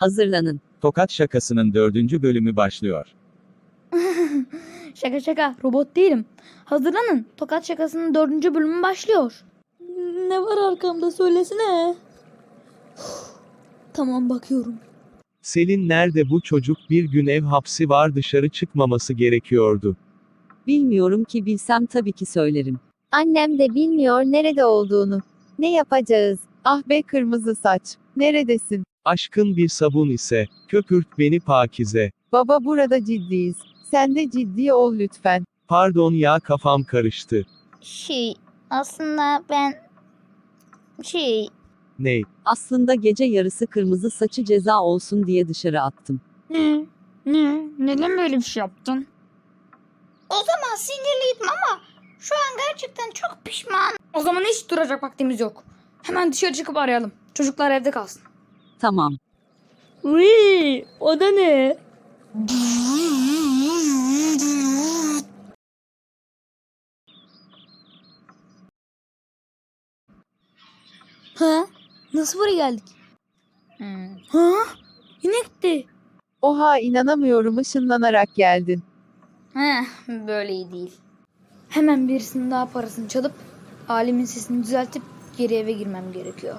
Hazırlanın. Tokat şakasının dördüncü bölümü başlıyor. Şaka şaka robot değilim. Hazırlanın. Tokat şakasının dördüncü bölümü başlıyor. Ne var arkamda söylesene. tamam bakıyorum. Selin nerede bu çocuk bir gün ev hapsi var dışarı çıkmaması gerekiyordu. Bilmiyorum ki bilsem tabii ki söylerim. Annem de bilmiyor nerede olduğunu. Ne yapacağız? Ah be kırmızı saç. Neredesin? Aşkın bir sabun ise, köpürt beni pakize. Baba burada ciddiyiz. Sen de ciddi ol lütfen. Pardon ya kafam karıştı. Şey aslında ben şey Ney? Aslında gece yarısı kırmızı saçı ceza olsun diye dışarı attım. ne ne neden böyle bir şey yaptın? O zaman sinirliydim ama şu an gerçekten çok pişman. O zaman hiç duracak vaktimiz yok. Hemen dışarı çıkıp arayalım. Çocuklar evde kalsın. Tamam. Uy, o da ne? Ha? Nasıl buraya geldik? Ha? İnekti. Oha inanamıyorum ışınlanarak geldin. Heh, böyle iyi değil. Hemen birisinin daha parasını çalıp alimin sesini düzeltip geri eve girmem gerekiyor.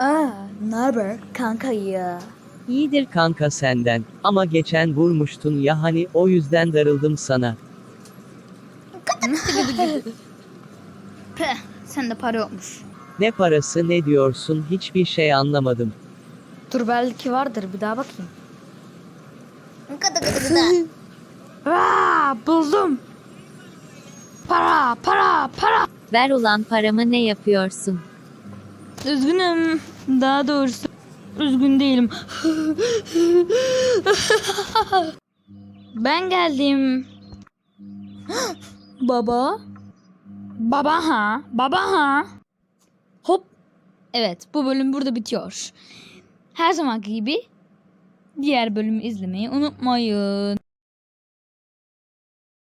Aa, naber kanka ya. İyidir kanka senden. Ama geçen vurmuştun ya hani o yüzden darıldım sana. Peh, sende para yokmuş. Ne parası ne diyorsun hiçbir şey anlamadım. Dur belki vardır bir daha bakayım. Aa, buldum. Para, para, para. Ver ulan paramı ne yapıyorsun? Üzgünüm. Daha doğrusu üzgün değilim. ben geldim. Baba. Baba ha. Baba ha. Hop. Evet bu bölüm burada bitiyor. Her zamanki gibi diğer bölümü izlemeyi unutmayın.